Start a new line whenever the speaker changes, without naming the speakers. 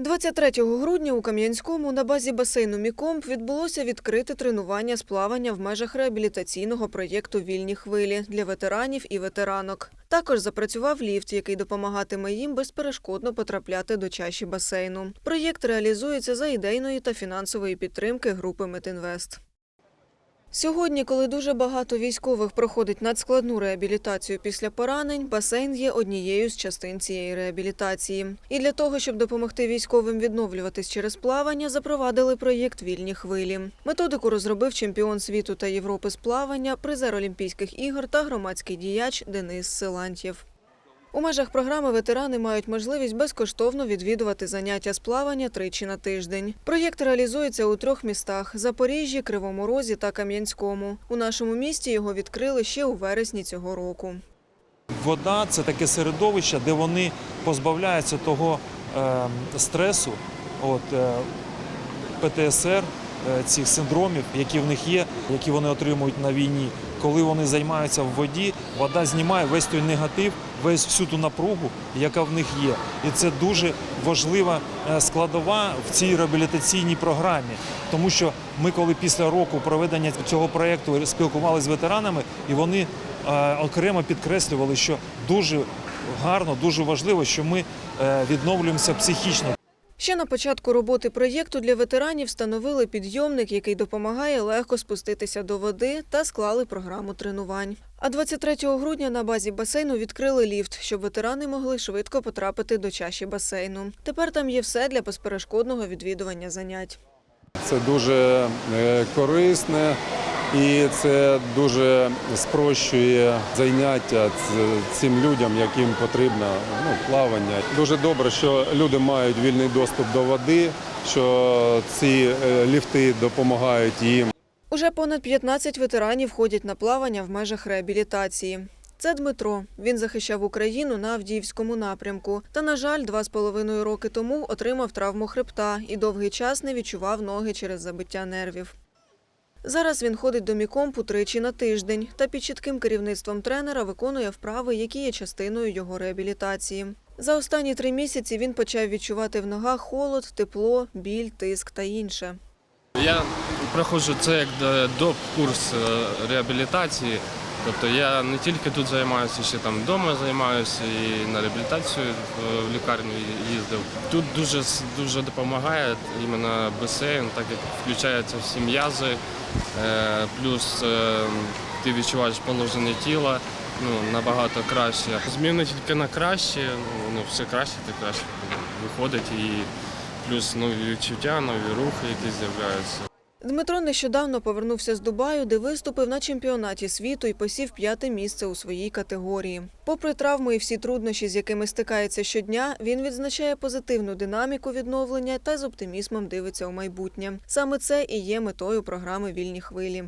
23 грудня у Кам'янському на базі басейну Мікомп відбулося відкрите тренування з плавання в межах реабілітаційного проєкту Вільні хвилі для ветеранів і ветеранок. Також запрацював ліфт, який допомагатиме їм безперешкодно потрапляти до чаші басейну. Проєкт реалізується за ідейної та фінансової підтримки групи Метінвест. Сьогодні, коли дуже багато військових проходить надскладну реабілітацію після поранень, басейн є однією з частин цієї реабілітації. І для того, щоб допомогти військовим відновлюватись через плавання, запровадили проєкт Вільні хвилі. Методику розробив чемпіон світу та Європи з плавання, призер Олімпійських ігор та громадський діяч Денис Силантьєв. У межах програми ветерани мають можливість безкоштовно відвідувати заняття з плавання тричі на тиждень. Проєкт реалізується у трьох містах: Запоріжжі, Кривому Розі та Кам'янському. У нашому місті його відкрили ще у вересні цього року.
Вода це таке середовище, де вони позбавляються того е, стресу, от, е, ПТСР, цих синдромів, які в них є, які вони отримують на війні. Коли вони займаються в воді, вода знімає весь той негатив, весь всю ту напругу, яка в них є. І це дуже важлива е, складова в цій реабілітаційній програмі. Тому що ми, коли після року проведення цього проєкту спілкувалися з ветеранами, і вони е, окремо підкреслювали, що дуже гарно, дуже важливо, що ми е, відновлюємося психічно.
Ще на початку роботи проєкту для ветеранів встановили підйомник, який допомагає легко спуститися до води, та склали програму тренувань. А 23 грудня на базі басейну відкрили ліфт, щоб ветерани могли швидко потрапити до чаші басейну. Тепер там є все для безперешкодного відвідування занять.
Це дуже е, корисне і це дуже спрощує заняття цим людям, яким потрібно ну, плавання. Дуже добре, що люди мають вільний доступ до води, що ці е, ліфти допомагають їм.
Уже понад 15 ветеранів ходять на плавання в межах реабілітації. Це Дмитро. Він захищав Україну на Авдіївському напрямку. Та, на жаль, два з половиною роки тому отримав травму хребта і довгий час не відчував ноги через забиття нервів. Зараз він ходить до мікомпу тричі на тиждень та під чітким керівництвом тренера виконує вправи, які є частиною його реабілітації. За останні три місяці він почав відчувати в ногах холод, тепло, біль, тиск та інше.
Я проходжу це як до- доп. курс е, реабілітації. Тобто я не тільки тут займаюся, ще там вдома займаюся і на реабілітацію в лікарню їздив. Тут дуже дуже допомагає іменно басейн, так як включаються всі м'язи, е, плюс е, ти відчуваєш положення тіла ну, набагато краще. Зміни тільки на краще, ну, все краще та краще виходить і плюс нові відчуття, нові рухи, які з'являються.
Дмитро нещодавно повернувся з Дубаю, де виступив на чемпіонаті світу і посів п'яте місце у своїй категорії. Попри травми і всі труднощі, з якими стикається щодня, він відзначає позитивну динаміку відновлення та з оптимізмом дивиться у майбутнє. Саме це і є метою програми Вільні хвилі.